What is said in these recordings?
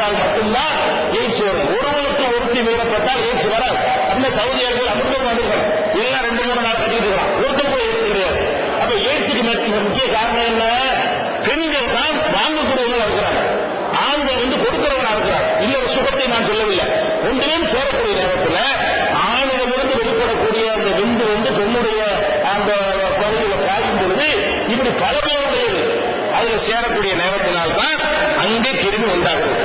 மீறப்பட்டால் மட்டும்தான் எய்ட்ஸ் வரும். ஒருவனுக்கு ஒருத்தி மீறப்பட்டால் எய்ட்ஸ் வர அந்த சவுதி அரேபியா அமிர்தம் வந்துருக்கோம். எல்லாம் ரெண்டு மூணு நாள் கட்டிட்டு இருக்கான் ஒருத்தர் கூட எய்ட்ஸ் கிடையாது. அப்ப எய்ட்ஸுக்கு முக்கிய காரணம் என்ன? பெண்கள் தான் வாங்கக்கூடியவங்களா இருக்கிறாங்க. ஆண்கள் வந்து கொடுக்கிறவங்களா இருக்கிறார் இல்ல ஒரு சுகத்தை நான் சொல்லவில்லை. ஒன்றிலும் சேரக்கூடிய நேரத்தில் ஆணிடமிருந்து வெளிப்படக்கூடிய அந்த விந்து வந்து பெண்ணுடைய அந்த பகுதியில பாயும் பொழுது இப்படி பலமையுடையது அதுல சேரக்கூடிய நேரத்தினால்தான் அங்கே கிருமி உண்டாகிறது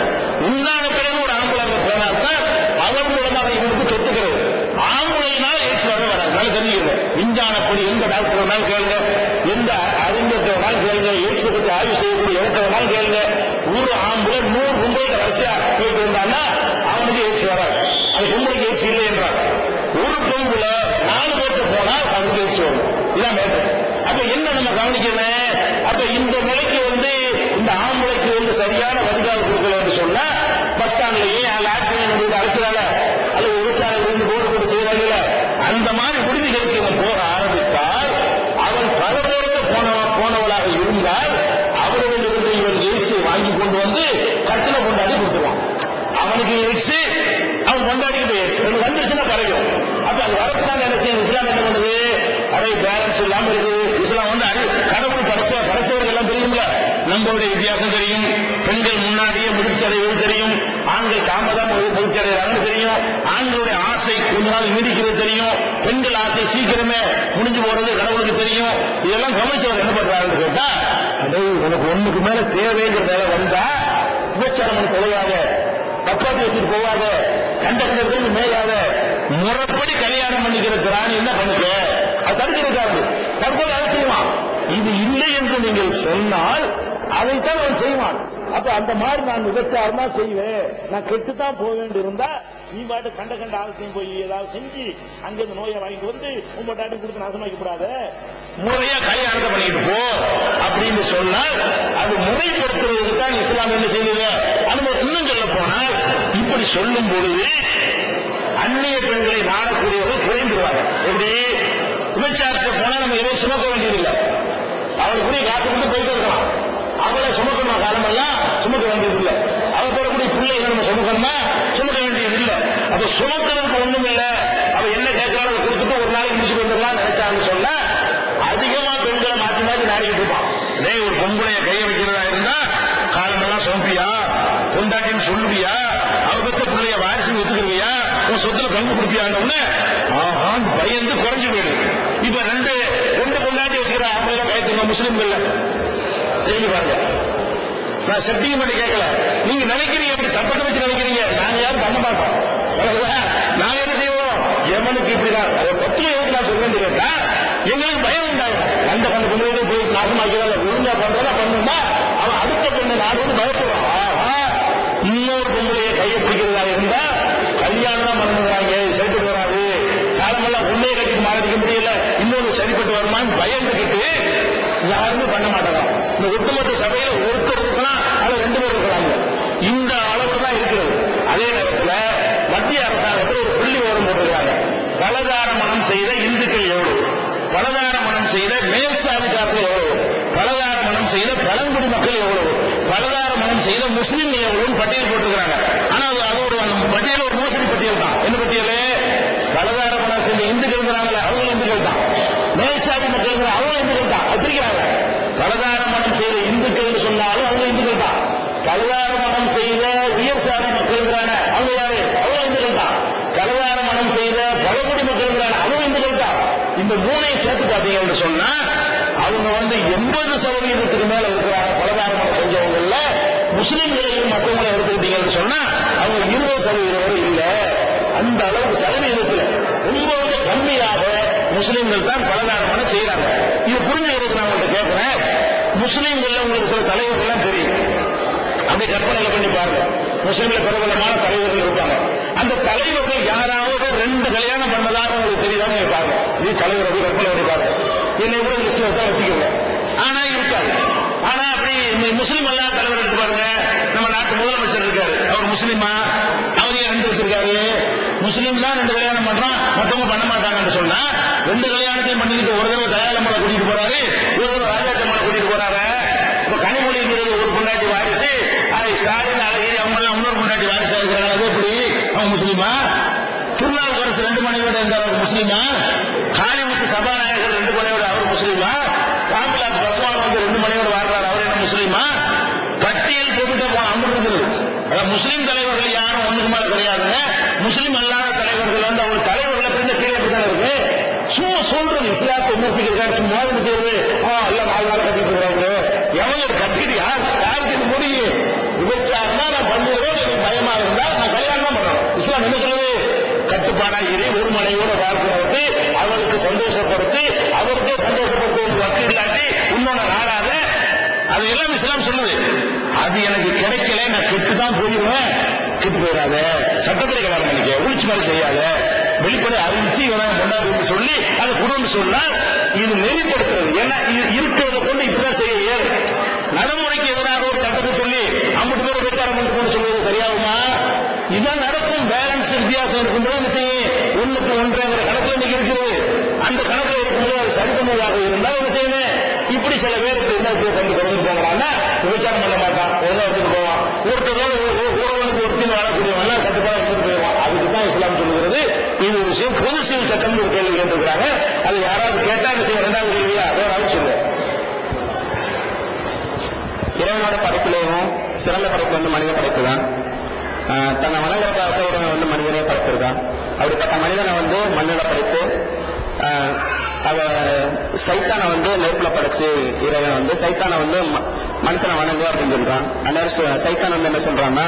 உண்டான பிறகு ஒரு ஆம்பளை அங்க போனால்தான் அவன் மூலமாக இவனுக்கு சொத்துக்கிறது ஆம்புலையினால் ஏச்சு வர வராது. நல்லா தெரிஞ்சுக்கணும் விஞ்ஞானப்படி எந்த டாக்டர் வேணாலும் கேளுங்க. எந்த அறிஞர்கிட்ட வேணாலும் கேளுங்க. ஏச்சு பற்றி ஆய்வு செய்யக்கூடிய எவர்கிட்ட வேணாலும் கேளுங்க. ஒரு ஆம்புல நூறு கும்பலுக்கு வரிசையா போயிட்டு இருந்தான்னா அவனுக்கு ஏச்சு வராது. அது கும்பலுக்கு ஏச்சு இல்லை என்றார் ஒரு பொம்பளை நாலு பேருக்கு போனால் அவனுக்கு ஏச்சு வரும். இதான் மேட்டர் அப்ப என்ன நம்ம கவனிக்கணும்? அப்ப இந்த நிலைக்கு வந்து இந்த அறை பேலன்ஸ் இல்லாம இருக்குது. இஸ்லாம் வந்து அறி கடவுள் படைச்ச படைச்சவர்கள் எல்லாம் தெரியும்ல? நம்மளுடைய வித்தியாசம் தெரியும். பெண்கள் முன்னாடியே முதிர்ச்சடைவது தெரியும். ஆண்கள் தாமதம் முதிர்ச்சடைகிறாங்கன்னு தெரியும். ஆண்களுடைய ஆசை கொஞ்ச நாள் நீடிக்கிறது தெரியும். பெண்கள் ஆசை சீக்கிரமே முடிஞ்சு போறது கடவுளுக்கு தெரியும். இதெல்லாம் கவனிச்சவர் என்ன பண்றாருன்னு கேட்டா அதே உனக்கு ஒண்ணுக்கு மேல தேவைங்கிற மேல வந்தா விபச்சாரம் தொலையாத தப்பாத்தி வச்சுட்டு போவாத கண்ட கண்டது மேலாத முறைப்படி கல்யாணம் பண்ணிக்கிற திராணி என்ன பண்ணுங்க அது தடுக்கிறாரு தற்போது அதை செய்வான் இது இல்லை என்று நீங்கள் சொன்னால் அதைத்தான் அவன் செய்வான். அப்ப அந்த மாதிரி நான் விபச்சாரம் தான் செய்வேன். நான் கெட்டுத்தான் போக வேண்டி இருந்தா நீ பாட்டு கண்ட கண்ட ஆலத்தையும் போய் ஏதாவது செஞ்சு அங்கிருந்து நோயை வாங்கிட்டு வந்து உங்கள்கிட்ட டாட்டி கொடுத்து நாசமாக்கப்படாத முறையா கல்யாணத்தை பண்ணிட்டு போ அப்படின்னு சொன்னால் அது முறைப்படுத்துறதுக்கு தான் இஸ்லாம் என்ன செய்யுது அனுமதி இன்னும் சொல்ல போனால் இப்படி சொல்லும் பொழுது அந்நிய பெண்களை நாடக்கூடியவர்கள் குறைந்துருவாங்க எப்படி? விபச்சாரத்தை போனா நம்ம எதுவும் சுமக்க வேண்டியதில்லை. அவளுக்குரிய காசு கொடுத்து போயிட்டு இருக்கலாம். அவளை சுமக்கணும் காலமெல்லாம் சுமக்க வேண்டியதில்லை. அவள் போடக்கூடிய பிள்ளைகளை நம்ம சுமக்கணுமா? சுமக்க வேண்டியதில்லை. அப்ப சுமக்கிறதுக்கு ஒண்ணும் இல்ல. அவ என்ன கேட்கிறாலும் அதை கொடுத்துட்டு ஒரு நாளைக்கு முடிச்சுட்டு வந்துடலாம் நினைச்சான்னு சொன்னா அதிகமா பெண்களை மாத்தி மாத்தி நாடிக்கிட்டு இருப்பான். டேய் ஒரு பொம்பளைய கைய வைக்கிறதா இருந்தா காலமெல்லாம் சுமப்பியா? கொண்டாட்டின்னு சொல்லுவியா? அவ பெற்ற பிள்ளைய வாரிசு ஒத்துக்கிறியா உன் சொத்துல பங்கு கொடுப்பியான்னு ஆஹா பயந்து குறைஞ்சு போயிடுது. இப்ப ரெண்டு கொண்டாட்டி வச்சுக்கிற ஆம்பளை பயத்துங்க முஸ்லீம்கள் தெரிஞ்சு பாருங்க. நான் சத்தியம் பண்ணி கேட்கல. நீங்க நினைக்கிறீங்க எப்படி சப்பத்தை வச்சு நினைக்கிறீங்க. நாங்க யாரும் பண்ண மாட்டோம். நாங்க என்ன செய்வோம்? எவனுக்கு இப்படிதான். அதை பத்திரிகை எதுக்கு நான் சொல்றேன் கேட்டா எங்களுக்கு பயம் உண்டாகும் அந்த பண்ண பொண்ணு போய் நாசமாக்கிறதா ஒழுங்கா பண்றதா பண்ணுமா? அவன் அடுத்த பொண்ணு நாடு வந்து பயப்படுவான் ஆஹா இன்னொரு பொண்ணுடைய கையை பிடிக்கிறதா இருந்தா கல்யாணம் தான் பண்ணுறாங்க சரிப்பட்டு வராது. காலமெல்லாம் உண்மையை கட்டிட்டு மாறிக்க முடியும் இன்னொன்று வருமான்னு பயந்துகிட்டு யாருமே பண்ண மாட்டாங்க. இந்த ஒட்டுமொத்த சபையில ஒருத்தர் இருக்கலாம் அல்லது ரெண்டு பேர் இருக்கிறாங்க. இந்த அளவு தான் இருக்கிறது. அதே நேரத்தில் மத்திய அரசாங்கத்தில் ஒரு புள்ளி ஓரம் போட்டிருக்காங்க. பலதார மனம் செய்த இந்துக்கள் எவ்வளவு? பலதார மனம் செய்த மேல் சாதிக்காரர்கள் எவ்வளவு? பலதார மனம் செய்த பழங்குடி மக்கள் எவ்வளவு? பலதார மனம் செய்த முஸ்லீம் எவ்வளவு பட்டியல் போட்டிருக்கிறாங்க. ஆனா அது ஒரு பட்டியல் ஒரு மோசடி பட்டியல் தான் என்ன பட்டியல் பலதார மனம் செய்த இந்துக்கள் இருக்கிறாங்களே அவங்க இந்துக்கள் தான் மேல்சாதி மக்கள் இருக்கிற அவங்க இந்துக்கள் தான் அது பிரிக்கிறாங்க பலதார மனம் செய்த இந்துக்கள் சொன்னாலும் அவங்க இந்துக்கள் தான் பலதார மனம் செய்த உயர் சாதி மக்கள் இருக்கிறாங்க அவங்க யாரு அவங்க இந்துக்கள் தான் கலதார மனம் செய்த பழங்குடி மக்கள் இருக்கிறாங்க அவங்க இந்துக்கள் தான் இந்த மூணையும் சேர்த்து பார்த்தீங்கன்னு சொன்னா அவங்க வந்து எண்பது சதவீதத்துக்கு மேல இருக்கிறாங்க பலதார மனம் செஞ்சவங்கல்ல. முஸ்லிம்களையும் மற்றவங்களை எடுத்துக்கிட்டீங்கன்னு சொன்னா அவங்க இருபது சதவீதம் வரை இல்ல. அந்த அளவுக்கு சதவீதத்தில் ரொம்ப கம்மியாக முஸ்லிம்கள் தான் பலதாரமான செய்யறாங்க இது புரிஞ்சுக்கிறதுக்கு நான் உங்கள்கிட்ட கேட்கிறேன் முஸ்லீம்கள் உங்களுக்கு சில தலைவர்கள்லாம் தெரியும். அப்படி கற்பனையில பண்ணி பாருங்க. முஸ்லீம்ல பிரபலமான தலைவர்கள் இருப்பாங்க. அந்த தலைவர்கள் யாராவது ரெண்டு கல்யாணம் பண்ணதாக உங்களுக்கு தெரியுதா பாருங்க. அப்படி தலைவர் அப்படி கற்பனை பண்ணி என்னை கூட லிஸ்ட்ல தான் வச்சுக்கோங்க. ஆனா இருக்காது. ஆனா அப்படி முஸ்லீம் எல்லாம் தலைவர் எடுத்து பாருங்க. நம்ம நாட்டு முதலமைச்சர் இருக்காரு. அவர் முஸ்லீமா? அவர் ஏன் ரெண்டு வச்சிருக்காரு. முஸ்லீம் தான் ரெண்டு கல்யாணம் பண்றான் மத்தவங்க பண்ண மாட்டாங்கன்னு சொன்னா ரெண்டு கல்யாணத்தையும் பண்ணிக்கிட்டு ஒரு தடவை தயாளமலை கூட்டிட்டு போறாரு. ஒரு தடவை ராஜாக்கம்மலை கூட்டிட்டு போறாரு. இப்ப கனிமொழிங்கிறது ஒரு பொண்டாட்டி வாரிசு. அதை ஸ்டாலின் அழகிரி அவங்க எல்லாம் இன்னொரு முஸ்லீமா? திருநாவுக்கரசு ரெண்டு மனைவியோட இருந்தவர் முஸ்லீமா காளிமுத்து சபாநாயகர் ரெண்டு மனைவியோட அவர் முஸ்லீமா ராம்விலாஸ் பஸ்வான் வந்து ரெண்டு மனைவியோட வாழ்றாரு தெரியுமா? பட்டியல் போட்டுட்டு அமர்ந்தது முஸ்லீம் தலைவர்கள் யாரும் ஒண்ணுக்கு மேல கிடையாதுங்க முஸ்லீம் அல்லாத தலைவர்கள் வந்து அவங்க தலைவர்களை பிரிந்த கீழே தான் இருக்கு. சும்மா சொல்றது இஸ்லாத்தை விமர்சிக்கிறாரு மோதல் செய்வது ஆ எல்லாம் வாழ்நாள் கட்டிட்டு இருக்கிறாங்க எவங்க கட்டிட்டு யார் யாருக்கு இது முடியும் விபச்சாரம் நான் பண்ணுறோம் எனக்கு பயமா இருந்தா நான் கல்யாணம் தான் பண்றேன் இஸ்லாம் என்ன சொல்லுது? கட்டுப்பாடா இதை ஒரு மனைவியோட வாழ்க்கையை அவருக்கு சந்தோஷப்படுத்தி அவருக்கே சந்தோஷப்படுத்த ஒரு வக்கு இல்லாட்டி இன்னொன்னு ஆறாத அது எல்லாம் இஸ்லாம் சொல்லுது. அது எனக்கு கிடைக்கல நான் கெட்டு தான் போயிடுவேன் கெட்டு போயிடாத. சட்டப்படி கல்யாணம் பண்ணிக்க. உளிச்சு மாதிரி செய்யாத. வெளிப்படை அறிவிச்சு இவனை கொண்டாடுன்னு சொல்லி அதை குடும்பம் சொன்னா இது நெறிப்படுத்துறது. ஏன்னா இருக்கிறத கொண்டு இப்பதான் செய்ய இயல் நடைமுறைக்கு எதிராக ஒரு சட்டத்தை சொல்லி அம்மட்டு பேர் பிரச்சாரம் பண்ணிட்டு போன்னு சொல்வது சரியாகுமா? இதான் நடக்கும். பேலன்ஸ் வித்தியாசம் இருக்கும்போது என்ன செய்யும்? ஒண்ணுக்கு ஒன்றுங்கிற கணக்கு இன்னைக்கு இருக்குது அந்த கணக்குல இருக்கும்போது அது சரி பண்ணுவதாக இருந்தால் என்ன செய்யணும் இப்படி சில பேர் என்ன கொண்டு கொண்டு குறைஞ்சு விபச்சாரம் பண்ண மாட்டான். ஒழுங்கா எடுத்துட்டு போவான். ஒருத்தரோட உறவனுக்கு ஒருத்தர் வாழக்கூடியவன் கட்டுப்பாடு எடுத்துட்டு போயிடுவான். அதுக்கு தான் இஸ்லாம் சொல்லுகிறது. இது ஒரு விஷயம் பொது சிவில் சட்டம் ஒரு கேள்வி கேட்டிருக்கிறாங்க. அது யாராவது கேட்டா விஷயம் செய்யும் ரெண்டாவது கேள்வியா? வேற ஆள் சொல்லுவேன் இறைவனோட படைப்பிலேயும் சிறந்த படைப்பு வந்து மனித படைப்பு தான். ஆஹ் தன்னை வணங்குறதுக்காக இறைவன் வந்து மனிதனே படைப்பு தான் அப்படிப்பட்ட மனிதனை வந்து மண்ணில படைத்து அவ சைத்தானை வந்து நெருப்புல படைச்சு இறைவன் வந்து சைத்தானை வந்து ம- மனுஷனை வணங்கு அப்படின்னு சொல்றான். அந்த சைத்தான் வந்து என்ன சொல்றான்னா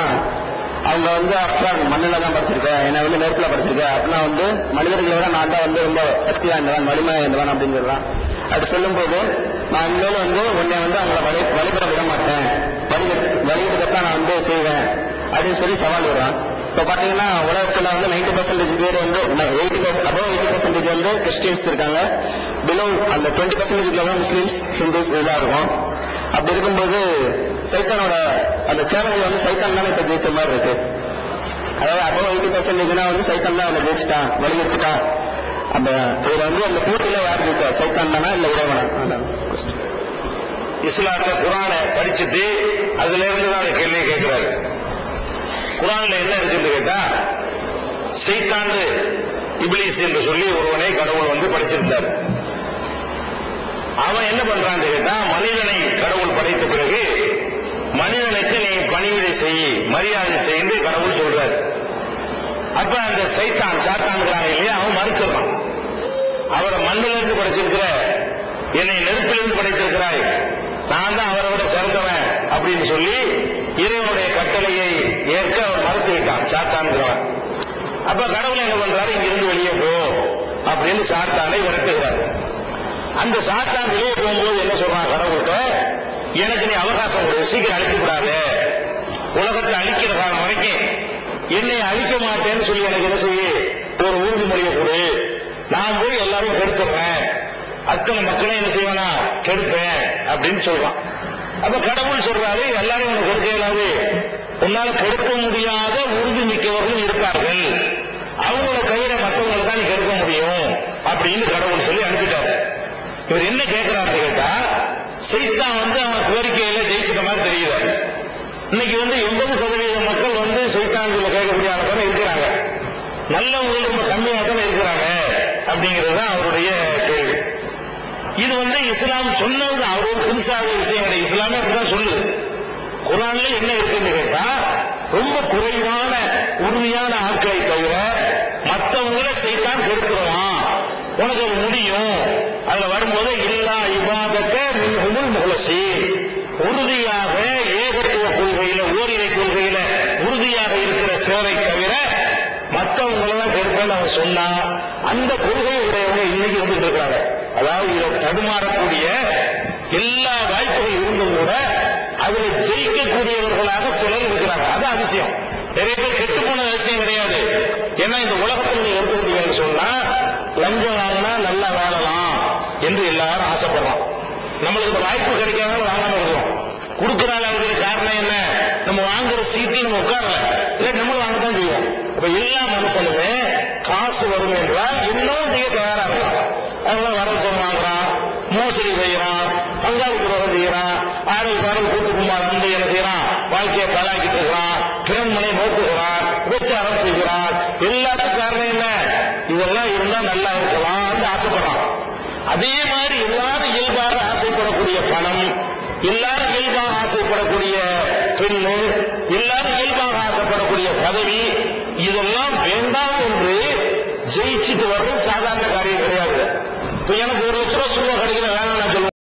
அவங்க வந்து அப்புறம் மண்ணில தான் படிச்சிருக்க என்னை வந்து நெருப்புல படிச்சிருக்க. அப்படின்னா வந்து மனிதர்களை விட நான் தான் வந்து ரொம்ப சக்தி வாய்ந்தவன் வலிமை வாய்ந்தவன் அப்படின்னு சொல்றான். அப்படி சொல்லும்போது நான் இன்னும் வந்து உன்னை வந்து அவங்கள வழி வழிபட விட மாட்டேன். வழி வழிபடத்தான் நான் வந்து செய்வேன் அப்படின்னு சொல்லி சவால் விடுறான். இப்போ பாத்தீங்கன்னா உலகத்துல வந்து நைன்டி பர்சன்டேஜ் பேர் வந்து eighty percent above eighty percentage வந்து கிறிஸ்டியன்ஸ் இருக்காங்க. பிலோ அந்த டுவெண்ட்டி பர்சன்டேஜ்ல தான் முஸ்லீம்ஸ் ஹிந்துஸ் இதெல்லாம் இருக்கும். அப்படி இருக்கும்போது சைத்தானோட அந்த சேனல் வந்து சைத்தான் தானே இப்ப ஜெயிச்ச மாதிரி இருக்கு. அதாவது அபவ் எயிட்டி பர்சன்டேஜ்னா வந்து சைத்தான் தான் அதில் ஜெயிச்சிட்டான் வழி அந்த இதுல வந்து அந்த போட்டியில யார் ஜெயிச்சா சைத்தான் தானா இல்ல இறைவனா? அதான் question. இஸ்லாத்தை குரானை படிச்சுட்டு அதுல இருந்து தான் கேள்வி குரான்ல என்ன இருக்குன்னு கேட்டா சைத்தாண்டு இபிலிஸ் என்று சொல்லி ஒருவனை கடவுள் வந்து படிச்சிருந்தார். அவன் என்ன பண்றான்னு கேட்டா மனிதனை கடவுள் படைத்த பிறகு மனிதனுக்கு நீ பணிவிடை செய் மரியாதை செய்து கடவுள் சொல்றாரு. அப்ப அந்த சைத்தான் சாத்தான்கிறாங்க இல்லையா? அவன் மறுத்துறான் அவரை மண்ணிலிருந்து படைச்சிருக்கிற என்னை நெருப்பிலிருந்து படைத்திருக்கிறாய். நான் தான் அவரை விட சிறந்தவன். அப்படின்னு சொல்லி இறைவனுடைய கட்டளையை ஏற்க அவர் மறுத்து விட்டான் சாத்தான்கிறவன் அப்ப கடவுள் என்ன பண்றாரு? இங்கிருந்து வெளியே போ அப்படின்னு சாத்தானை விரட்டுகிறார். அந்த சாத்தான் வெளியே போகும்போது என்ன சொல்றான் கடவுள்கிட்ட? எனக்கு நீ அவகாசம் கொடு சீக்கிரம் அழித்து விடாத. உலகத்தை அழிக்கிற காலம் வரைக்கும் என்னை அழிக்க மாட்டேன்னு சொல்லி எனக்கு என்ன செய்ய? ஒரு உறுதிமொழியை கொடு. நான் போய் எல்லாரும் கெடுத்துறேன். அத்தனை மக்களையும் என்ன செய்வேனா? கெடுப்பேன் அப்படின்னு சொல்றான். அப்ப கடவுள் சொல்றாரு எல்லாரும் உனக்கு கொடுக்க இயலாது உன்னால கொடுக்க முடியாத உறுதி மிக்கவர்கள் இருப்பார்கள். அவங்கள கையில மற்றவங்களை தான் நீ கெடுக்க முடியும் அப்படின்னு கடவுள் சொல்லி அனுப்பிட்டாரு. இவர் என்ன கேட்கிறாரு கேட்டா சைத்தான் வந்து அவன் கோரிக்கையில ஜெயிச்சிட்ட மாதிரி தெரியுது. இன்னைக்கு வந்து எண்பது சதவீத மக்கள் வந்து சைத்தான்களை கேட்கக்கூடிய ஆளுக்கான இருக்கிறாங்க. நல்லவங்க ரொம்ப கம்மியாக தான் இருக்கிறாங்க அப்படிங்கிறது தான் அவருடைய கேள்வி. இது வந்து இஸ்லாம் சொன்னது அவர் ஒரு புதுசாக விஷயம் கிடையாது. இஸ்லாமே அப்படிதான் சொல்லுது. குரான்ல என்ன இருக்குன்னு கேட்டா ரொம்ப குறைவான உறுதியான ஆட்களை தவிர மற்றவங்களை செய்தான் கெடுத்துருவான். உனக்கு அது முடியும். அதுல வரும்போது இல்லா இபாதக்க மின்ஹுமுல் முகலசி உறுதியாக ஏகத்துவ கொள்கையில ஓரிரை கொள்கையில உறுதியாக இருக்கிற சேவை தவிர மற்றவங்களெல்லாம் கெடுப்பேன்னு அவன் சொன்னா அந்த கொள்கை உடையவங்க இன்னைக்கு வந்துட்டு இருக்கிறாங்க. அதாவது இதை தடுமாறக்கூடிய எல்லா வாய்ப்புகள் இருந்தும் கூட அதில் ஜெயிக்கக்கூடியவர்களாக சிலர் இருக்கிறாங்க. அது அதிசயம். நிறைய பேர் கெட்டு போன அதிசயம் கிடையாது. ஏன்னா இந்த உலகத்தில் நீங்க எடுத்துக்கிட்டீங்கன்னு சொன்னா லஞ்சம் வாங்கினா நல்லா வாழலாம் என்று எல்லாரும் ஆசைப்படுறோம். நம்மளுக்கு வாய்ப்பு கிடைக்காத வாங்காம இருக்கிறோம் கொடுக்குற அளவுக்கு காரணம் என்ன? நம்ம வாங்குற சீட்டில் நம்ம உட்காரல. இல்லை நம்ம வாங்கத்தான் செய்வோம். அப்ப எல்லா மனுஷனுமே காசு வரும் என்றால் இன்னும் செய்ய தயாரா அதெல்லாம் வர வரவு மோசடி செய்யறான் பங்காளி துரோகம் செய்யறான் ஆடல் பாடல் கூட்டுக்குமார் வந்து என்ன செய்யறான் வாழ்க்கையை பலாக்கிட்டு இருக்கிறான் பிறன்மனை நோக்குகிறான் உபச்சாரம் செய்கிறான் இருந்தா நல்லா இருக்கலாம்னு ஆசைப்படுறான். அதே மாதிரி எல்லாரும் இயல்பாக ஆசைப்படக்கூடிய பணம் எல்லாரும் இயல்பாக ஆசைப்படக்கூடிய பெண்ணு எல்லாரும் இயல்பாக ஆசைப்படக்கூடிய பதவி இதெல்லாம் வேண்டாம் என்று ஜெயிச்சுட்டு வர்றது சாதாரண காரியம் கிடையாது. இப்ப எனக்கு ஒரு லட்ச ரூபா சும்மா கிடைக்கிற வேணாம் நான் சொல்லுவேன்.